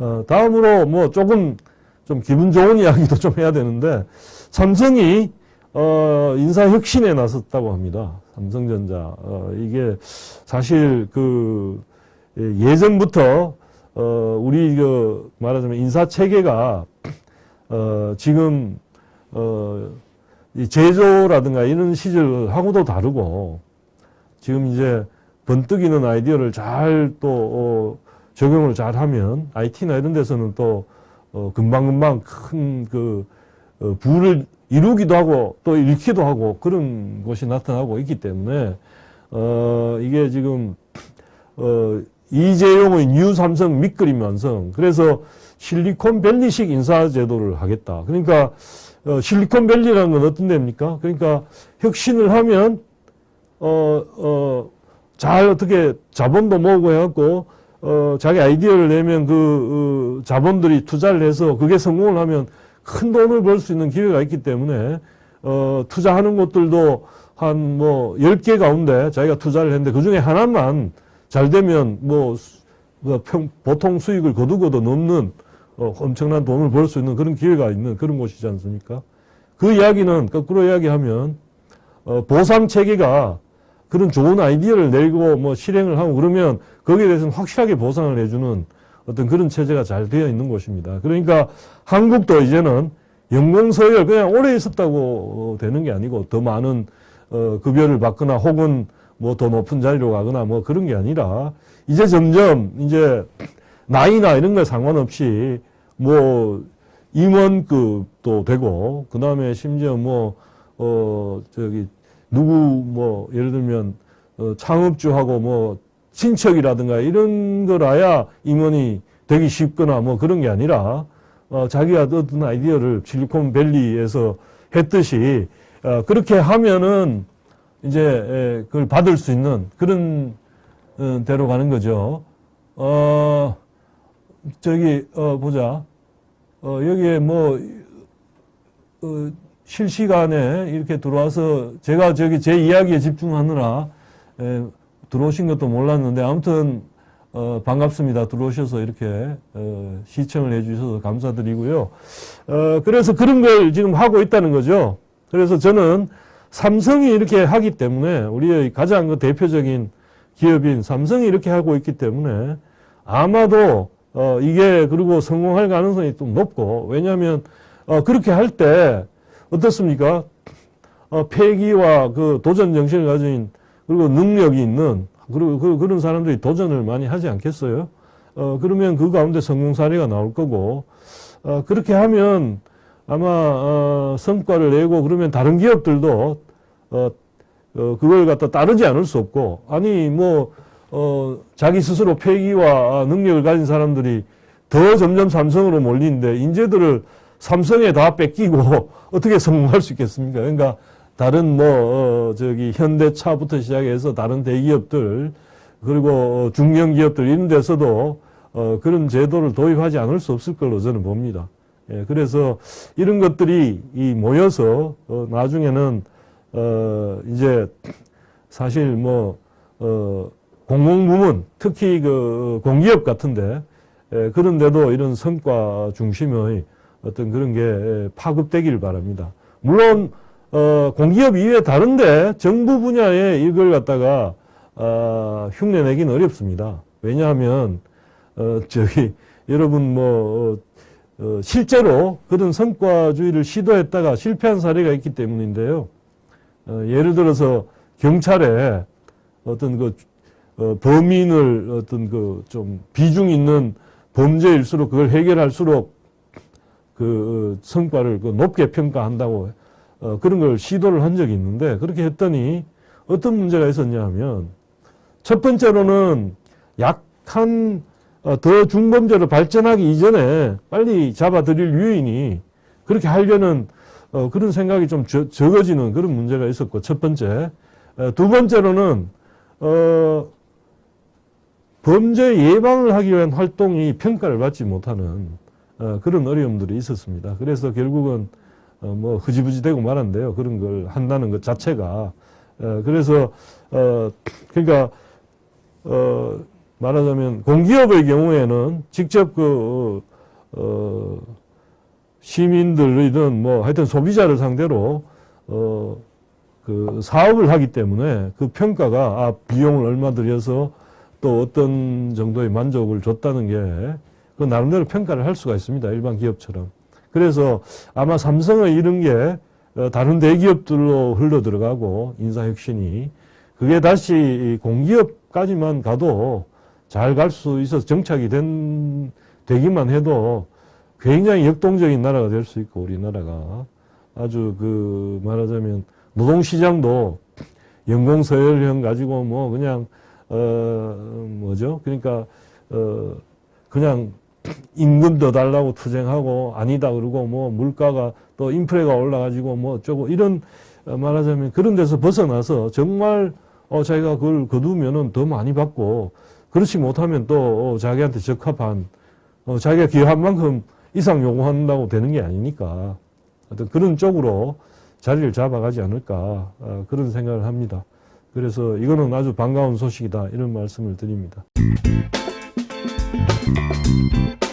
어, 다음으로 뭐 조금 좀 기분 좋은 이야기도 좀 해야 되는데 삼성이 어, 인사 혁신에 나섰다고 합니다. 삼성전자 어, 이게 사실 그 예, 예전부터 어, 우리 그 말하자면 인사 체계가 어, 지금 어, 이 제조라든가 이런 시절하고도 다르고 지금 이제 번뜩이는 아이디어를 잘또 어, 적용을 잘 하면 IT나 이런 데서는 또 어, 금방금방 큰그 어, 부를 이루기도 하고 또 잃기도 하고 그런 것이 나타나고 있기 때문에 어, 이게 지금 어, 이재용의 뉴 삼성 밑그림 완성. 그래서 실리콘밸리식 인사 제도를 하겠다. 그러니까 어, 실리콘밸리라는 건 어떤 데입니까? 그러니까 혁신을 하면 어, 어, 잘 어떻게 자본도 모으고 해갖고 어, 자기 아이디어를 내면 그 어, 자본들이 투자를 해서 그게 성공을 하면 큰 돈을 벌 수 있는 기회가 있기 때문에 어, 투자하는 곳들도 한 뭐 10개 가운데 자기가 투자를 했는데 그 중에 하나만 잘 되면 뭐, 수- 뭐 평, 보통 수익을 거두고도 넘는 어, 엄청난 돈을 벌 수 있는 그런 기회가 있는 그런 곳이지 않습니까? 그 이야기는 거꾸로 이야기하면 어, 보상 체계가 그런 좋은 아이디어를 내고 뭐 실행을 하고 그러면 거기에 대해서는 확실하게 보상을 해주는 어떤 그런 체제가 잘 되어 있는 곳입니다. 그러니까 한국도 이제는 연공서열 그냥 오래 있었다고 어, 되는 게 아니고 더 많은 어, 급여를 받거나 혹은 뭐 더 높은 자리로 가거나 뭐 그런 게 아니라 이제 점점 이제 나이나 이런 거 상관없이 뭐 임원급도 되고 그 다음에 심지어 뭐 어 저기 누구 뭐 예를 들면 어, 창업주하고 뭐 친척이라든가 이런 거라야 임원이 되기 쉽거나 뭐 그런 게 아니라 어, 자기가 어떤 아이디어를 실리콘밸리에서 했듯이 어, 그렇게 하면은 이제 에, 그걸 받을 수 있는 그런 어, 대로 가는 거죠. 어 저기 어 보자. 어 여기에 뭐 어, 실시간에 이렇게 들어와서 제가 저기 제 이야기에 집중하느라 에, 들어오신 것도 몰랐는데 아무튼 어, 반갑습니다. 들어오셔서 이렇게 어, 시청을 해주셔서 감사드리고요. 어, 그래서 그런 걸 지금 하고 있다는 거죠. 그래서 저는 삼성이 이렇게 하기 때문에 우리의 가장 그 대표적인 기업인 삼성이 이렇게 하고 있기 때문에 아마도 어, 이게 그리고 성공할 가능성이 좀 높고 왜냐하면 어, 그렇게 할 때 어떻습니까? 어, 폐기와 그 도전 정신을 가진 그리고 능력이 있는 그리고 그, 그런 사람들이 도전을 많이 하지 않겠어요? 어, 그러면 그 가운데 성공 사례가 나올 거고 어, 그렇게 하면 아마 어, 성과를 내고 그러면 다른 기업들도 어, 어, 그걸 갖다 따르지 않을 수 없고 아니 뭐 어, 자기 스스로 폐기와 능력을 가진 사람들이 더 점점 삼성으로 몰리는데 인재들을 삼성에 다 뺏기고 어떻게 성공할 수 있겠습니까? 그러니까 다른 뭐 어, 저기 현대차부터 시작해서 다른 대기업들 그리고 어, 중견 기업들 이런 데서도 어, 그런 제도를 도입하지 않을 수 없을 걸로 저는 봅니다. 예, 그래서 이런 것들이 이 모여서 어, 나중에는 어, 이제 사실 뭐 어, 공공부문 특히 그 공기업 같은데 예, 그런데도 이런 성과 중심의 어떤 그런 게 파급되기를 바랍니다. 물론 어, 공기업 이외에 다른데 정부 분야에 이걸 갖다가 어, 흉내내기는 어렵습니다. 왜냐하면 어, 저기 여러분 뭐 어, 어, 실제로 그런 성과주의를 시도했다가 실패한 사례가 있기 때문인데요. 어, 예를 들어서 경찰에 어떤 그 어, 범인을 어떤 그 좀 비중 있는 범죄일수록 그걸 해결할수록 그 어, 성과를 그 높게 평가한다고 어, 그런 걸 시도를 한 적이 있는데 그렇게 했더니 어떤 문제가 있었냐 하면 첫 번째로는 약한 어, 더 중범죄로 발전하기 이전에 빨리 잡아들일 유인이 그렇게 하려는 어, 그런 생각이 좀 적, 적어지는 그런 문제가 있었고 첫 번째. 어, 두 번째로는 어, 범죄 예방을 하기 위한 활동이 평가를 받지 못하는 어, 그런 어려움들이 있었습니다. 그래서 결국은 어, 뭐 흐지부지 되고 말았는데요. 그런 걸 한다는 것 자체가 어, 그래서 어, 그러니까 어, 말하자면 공기업의 경우에는 직접 그, 어, 어, 시민들이든 뭐 하여튼 소비자를 상대로 어, 그 사업을 하기 때문에 그 평가가 아, 비용을 얼마 들여서 또 어떤 정도의 만족을 줬다는 게 그 나름대로 평가를 할 수가 있습니다. 일반 기업처럼. 그래서 아마 삼성의 이런 게 어, 다른 대기업들로 흘러 들어가고 인사혁신이 그게 다시 이 공기업까지만 가도 잘 갈 수 있어서 정착이 된, 되기만 해도 굉장히 역동적인 나라가 될 수 있고 우리나라가 아주 그 말하자면 노동시장도 연공서열형 가지고 뭐 그냥 어 뭐죠 그러니까 어 그냥 임금 더 달라고 투쟁하고 아니다 그러고 뭐 물가가 또 인프레가 올라가지고 뭐 어쩌고 이런 어, 말하자면 그런 데서 벗어나서 정말 어 자기가 그걸 거두면은 더 많이 받고 그렇지 못하면 또 어, 자기한테 적합한 어 자기가 기여한 만큼 이상 요구한다고 되는 게 아니니까 어떤 그런 쪽으로 자리를 잡아가지 않을까 어, 그런 생각을 합니다. 그래서 이거는 아주 반가운 소식이다 이런 말씀을 드립니다. thank you